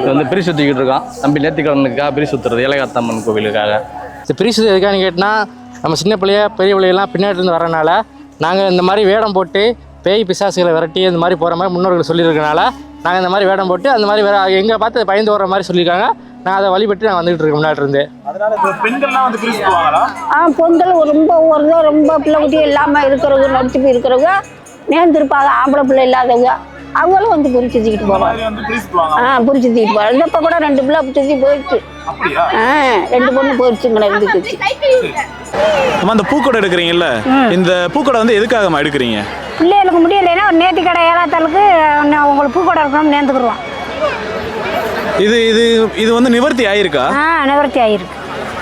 இது வந்து பிரி சுற்றிக்கிட்டு இருக்கோம். தம்பி நேர்த்திக்கடனுக்காக பிரி சுற்றுறது ஏலகாத்தம்மன் கோவிலுக்காக. இந்த பிரிசு எதுக்கான்னு கேட்டால் நம்ம சின்ன பிள்ளைய பெரிய பிள்ளையெல்லாம் பின்னாடி இருந்து வரனால நாங்கள் இந்த மாதிரி வேடம் போட்டு பேய் பிசாசுகளை விரட்டி இந்த மாதிரி போகிற மாதிரி முன்னோர்கள் சொல்லியிருக்கனால நாங்கள் இந்த மாதிரி வேடம் போட்டு அந்த மாதிரி வேற எங்களை பார்த்து பயந்து வர மாதிரி சொல்லியிருக்காங்க. நான் அதை வழிபட்டு நான் வந்துகிட்டு இருக்கேன் முன்னாடி இருந்து. இப்ப ஆ பொங்கல் ரொம்ப ஒரு ரொம்ப பிள்ளை குட்டி இல்லாமல் இருக்கிறவங்க நடிச்சு போய் இருக்கிறவங்க நேர்ந்திருப்பாங்க ஆம்பளை பிள்ளை இல்லாதவங்க. அவங்களும் வந்து புரிச்சு தூக்கிட்டு போவாங்க. மாதிரி வந்து பிரிச்சு போவாங்க. ஆ புரிச்சு தூக்கிட்டு போவாங்க. இந்த இப்போ கூட ரெண்டு பிள்ளை சுற்றி போயிடுச்சு. ஆ ரெண்டு பொண்ணு போயிடுச்சுங்களே இருந்துக்குச்சு. அம்மா இந்த பூக்கடை எடுக்கிறீங்கல்ல இந்த பூக்கடை வந்து எதுக்காகம்மா எடுக்கிறீங்க? பிள்ளைகளுக்கு முடியலைன்னா ஒரு நேர்த்தி கடை ஏழாத்தாளுக்கு நான் உங்களுக்கு பூக்கடை இருக்கணும்னு நேர்ந்துக்குருவோம் இது இது இது வந்து நிவர்த்தி ஆயிருக்கா? ஆ நிவர்த்தி ஆயிருக்கு.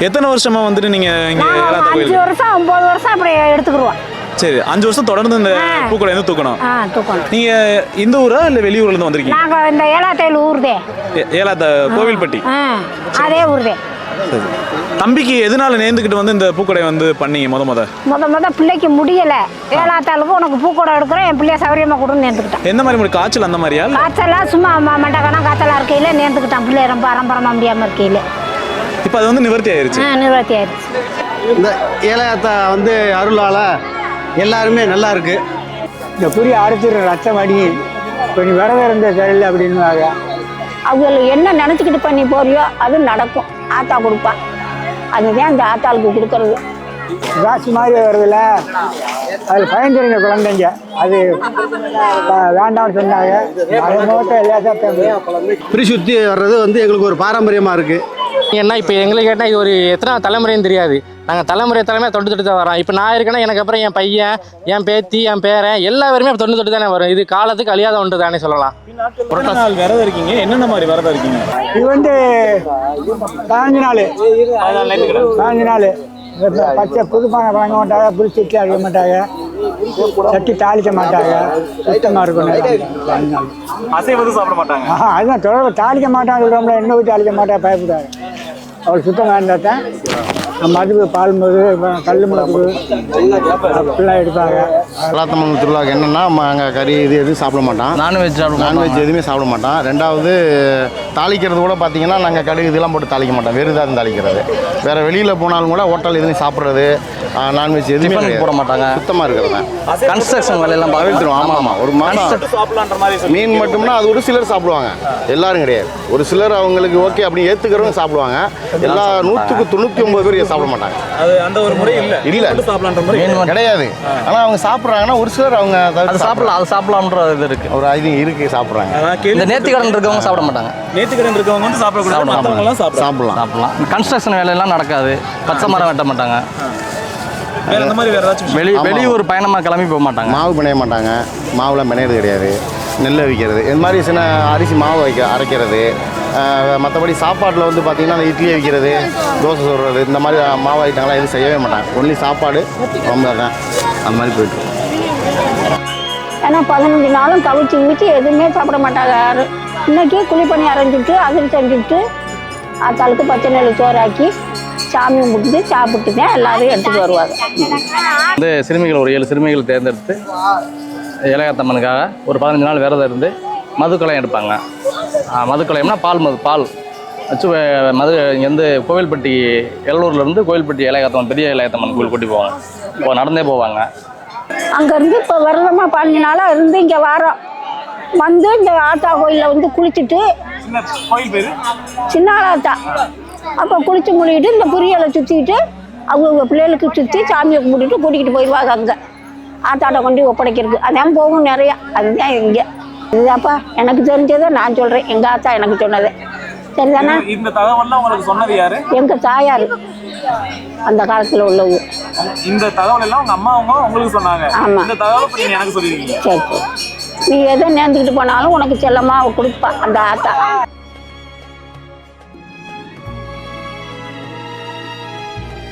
எத்தனை வருஷமா வந்துட்டு நீங்க இங்க அஞ்சு வருஷம் ஒம்பது வருஷம் அப்படி எடுத்துக்குருவோம் சரி அஞ்சு வருஷம் தொடர்ந்து இந்த பூக்கடை வந்து தூக்கணும். ஆ தூக்கணும். நீங்க இந்த ஊரா இல்ல வெளியூர்ல இருந்து வந்திருக்கீங்க? நாங்கள் இந்த ஏழாத்தையில் ஊருதே. ஏ- ஏலாத்த கோவில்பட்டி. ஆ அதே ஊருதே. தம்பிக்கு எதனால நேர்ந்துக்கிட்டு வந்து இந்த பூக்கடை வந்து பண்ணீங்க முத முத? முத முத பிள்ளைக்கு முடியலை. ஏழாத்தாளுக்கு உனக்கு பூக்கடை எடுக்கிறேன் என் பிள்ளைய சௌரியமாக கொடுன்னு நேர்ந்துக்கிட்டான் எந்த மாதிரி உங்களுக்கு காய்ச்சல் அந்த மாதிரியா இல்ல? காய்ச்சலாம் சும்மா ம- மண்டக்கணம் காய்ச்சலாக இருக்கையில் நேர்ந்துக்கிட்டான் பிள்ளை ரொம்ப அரம்பரமாக முடியாமல் இருக்கையில். இப்போ அது வந்து நிவர்த்தி ஆயிருச்சு. ஆ நிவர்த்தி ஆயிடுச்சு இந்த ஏழையாத்தா வந்து அருளால் எல்லாருமே நல்லா இருக்கு. இந்த புரிய அறுத்துற ரத்தம் அடி இப்போ நீ விரதம் இருந்த சரியில்லை அப்படின்னுவாங்க. அவங்கள என்ன நினச்சிக்கிட்டு பண்ணி போறியோ அது நடக்கும். ஆத்தா கொடுப்பா. அதுதான் இந்த ஆத்தாளுக்கு கொடுக்கறது. காசு மாதிரி வருதுல்ல? அதில் பயந்துருங்க குழந்தைங்க. அது வேண்டாம்னு சொன்னாங்க. அதை மட்டும் எல்லாத்தையும் பிரி சுற்றி வர்றது வந்து எங்களுக்கு ஒரு பாரம்பரியமாக இருக்குது ஏன்னா இப்போ எங்களுக்கு கேட்டால் இது ஒரு எத்தனை தலைமுறைன்னு தெரியாது. நாங்கள் தலைமுறை தலைமையாக தொண்டு தொட்டு தான் வரோம் இப்போ நான் இருக்கேன்னா எனக்கு அப்புறம் என் பையன் என் பேத்தி என் பேரன் எல்லா பேருமே தொண்டு தொட்டு தானே வரும் இது காலத்துக்கு அழியாத ஒன்று தானே சொல்லலாம். நாள் விரதம் இருக்கீங்க. என்னென்ன மாதிரி விரதம் இருக்கீங்க? இது வந்து பதினஞ்சு நாள். பதினஞ்சு நாள். பச்சை புதுப்பானை வழங்க மாட்டாங்க புளிச்சு இட்லி அடிக்க மாட்டாங்க. சட்டி தாளிக்க மாட்டாங்க. சுத்தமாக நாள் அசைவது சாப்பிட மாட்டாங்க. அதுதான். தொடர்பு தாளிக்க மாட்டான்னு சொல்கிறோம்ல எண்ணெய் ஊற்றி தாளிக்க மாட்டா பயப்படுவாங்க அவர் சுத்தம் வேண்டாம் தான் மதுவு பால் மது கல் மது அப்படிலாம் எடுப்பாங்க. கலாத்தம்மன் திருவிழாவுக்கு என்னென்னா நாங்கள் கறி இது எதுவும் சாப்பிட மாட்டோம் நான்வெஜ் நான்வெஜ் எதுவுமே சாப்பிட மாட்டோம் ரெண்டாவது தாளிக்கிறது கூட பார்த்தீங்கன்னா நாங்கள் கடுகு இதெல்லாம் போட்டு தாளிக்க மாட்டோம். வெறும் தான் தாளிக்கிறது. வேறு வெளியில் போனாலும் கூட ஹோட்டல் எதுவும் சாப்பிட்றது நான்வெஜ் எதுவுமே. போட மாட்டாங்க. சுத்தமாக இருக்கிறது. கன்ஸ்ட்ரக்ஷன் வேலையெல்லாம் தவிர்த்துருவோம் ஆமாம் ஆமாம் ஒரு மாதம் மீன் மட்டும்னா அது ஒரு சிலர் சாப்பிடுவாங்க. எல்லாரும் கிடையாது. ஒரு சிலர் அவங்களுக்கு ஓகே அப்படி ஏற்றுக்கிறவங்க சாப்பிடுவாங்க. எல்லா நூற்றுக்கு தொண்ணூற்றி ஒம்பது பேர் சாப்பிட மாட்டாங்க. அது அந்த ஒரு முறை இல்ல. இல்ல. கிடையாது. ஆனால் அவங்க சாப்பிட்றாங்கன்னா ஒரு சிலர் அவங்க அது சாப்பிடலாம் அது சாப்பிடலாம்ன்ற இது இருக்கு. ஒரு இது இருக்குது சாப்பிட்றாங்க. இந்த நேர்த்திக்கடன் இருக்கவங்க சாப்பிட மாட்டாங்க. நேத்துக்கடன் இருக்கவங்க வந்து சாப்பிடக்கூடாது சாப்பிடலாம். மற்றவங்க எல்லாம் சாப்பிடலாம். சாப்பிடலாம். கன்ஸ்ட்ரக்ஷன் வேலையெல்லாம் நடக்காது. பச்சை மரம் வெட்ட மாட்டாங்க. இந்த வெளி. வெளியூர் பயணமாக கிளம்பி போக மாட்டாங்க. மாவு பிணைய மாட்டாங்க. மாவுலாம் பிணையிறது கிடையாது. நெல் விற்கிறது இது மாதிரி சின்ன அரிசி மாவு வைக்க அரைக்கிறது. மற்றபடி சாப்பாட்டில் வந்து பார்த்திங்கன்னா அந்த இட்லி வைக்கிறது தோசை சுடுறது இந்த மாதிரி மாவு ஐட்டங்கள்லாம் எதுவும் செய்யவே மாட்டாங்க. ஒன்லி சாப்பாடு ரொம்ப தான். அந்த மாதிரி போயிட்டு ஏன்னா பதினஞ்சு நாளும் கவிச்சு கவிச்சு எதுவுமே சாப்பிட மாட்டாங்க. யாரும் இன்னைக்கு குழிப்பணி அரைஞ்சிட்டு அதில் செஞ்சுட்டு ஆத்தாளுக்கு பச்சை நெல் சோறாக்கி சாமி கும்பிட்டு சாப்பிட்டு தான் எல்லாரும் எடுத்துட்டு வருவாங்க. வந்து சிறுமிகள் ஒரு ஏழு சிறுமிகள் தேர்ந்தெடுத்து ஏலகாத்தம்மனுக்காக ஒரு பதினஞ்சு நாள் விரதம் இருந்து மதுக்கலையம் எடுப்பாங்க. மதுக்கலையம்னா பால் மது பால். வச்சு மது இங்கேருந்து கோவில்பட்டி எல்லூர்லேருந்து கோவில்பட்டி ஏலகாத்தம்மன் பெரிய ஏலகாத்தம்மன் கோவில் கூட்டி போவாங்க. இப்போ நடந்தே போவாங்க. அங்கேருந்து இப்போ விரதமாக பதினஞ்சு நாளாக இருந்து இங்கே வரோம் வந்து இந்த ஆத்தா கோயிலில் வந்து குளிச்சுட்டு சின்ன ஆத்தா அப்போ குளிச்சு முடிக்கிட்டு இந்த புரியலை சுற்றிக்கிட்டு அவங்க பிள்ளைகளுக்கு சுற்றி சாமியை கும்பிட்டுட்டு கூட்டிகிட்டு போயிடுவாங்க அங்கே. ஆத்தாட்ட கொண்டு ஒப்படைக்கிறதுக்கு. அதான் போகும் நிறையா. அதுதான் இங்கே. இதுதாப்பா எனக்கு தெரிஞ்சதை நான் சொல்கிறேன் எங்கள் ஆத்தா எனக்கு சொன்னது. சரிதானே இந்த தகவல்லாம் உங்களுக்கு சொன்னது யாரு? எங்கள் தாயார். அந்த காலத்தில் உள்ளவங்க. இந்த தகவல் எல்லாம் உங்க அம்மா அவங்க உங்களுக்கு சொன்னாங்க. ஆமா. இந்த தகவல் நீங்க எனக்கு சொல்லிருக்கீங்க. சரி சரி. நீ எதை நேர்ந்துக்கிட்டு போனாலும் உனக்கு செல்லமாக கொடுப்பா. அந்த ஆத்தா.